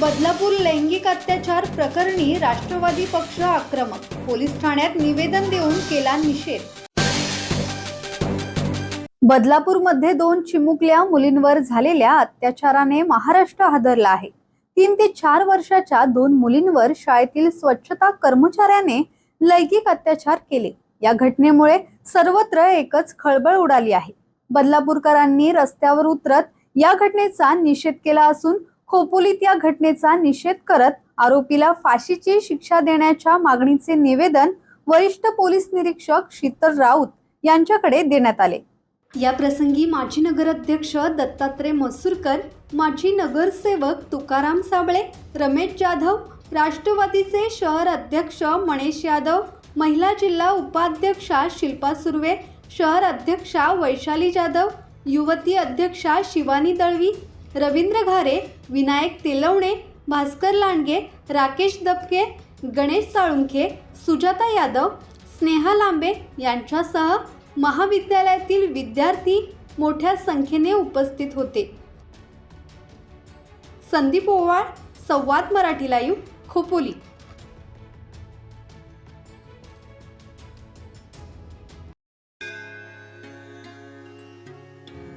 बदलापूर लैंगिक अत्याचार प्रकरणी राष्ट्रवादी पक्ष आक्रमक. पोलीस ठाण्यात निवेदन देऊन केला निषेध. बदलापूरमध्ये दोन चिमुकल्या मुलींवर झालेल्या अत्याचाराने महाराष्ट्र हादरला आहे. तीन ते चार वर्षाच्या दोन मुलींवर शाळेतील स्वच्छता कर्मचाऱ्याने लैंगिक अत्याचार केले. या घटनेमुळे सर्वत्र एकच खळबळ उडाली आहे. बदलापूरकरांनी रस्त्यावर उतरत या घटनेचा निषेध केला असून खोपोलीत या घटनेचा निषेध करत आरोपीला फाशीची शिक्षा देण्याच्या मागणीचे निवेदन वरिष्ठ पोलीस निरीक्षक शीतल राऊत यांच्याकडे देण्यात आले. या प्रसंगी माजी नगराध्यक्ष दत्तात्रय मसूरकर माजी नगरसेवक तुकाराम साबळे रमेश जाधव राष्ट्रवादीचे शहर अध्यक्ष मणेश यादव महिला जिल्हा उपाध्यक्षा शिल्पा सुर्वे शहर अध्यक्षा वैशाली जाधव युवती अध्यक्षा शिवानी दळवी रवींद्र घारे विनायक तेलवणे भास्कर लांडगे राकेश दबके गणेश साळुंखे सुजाता यादव स्नेहा लांबे यांच्यासह महाविद्यालयातील विद्यार्थी मोठ्या संख्येने उपस्थित होते. संदीप ओवाळ संवाद मराठी लाईव्ह खोपोली.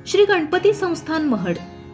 श्री गणपती संस्थान महड.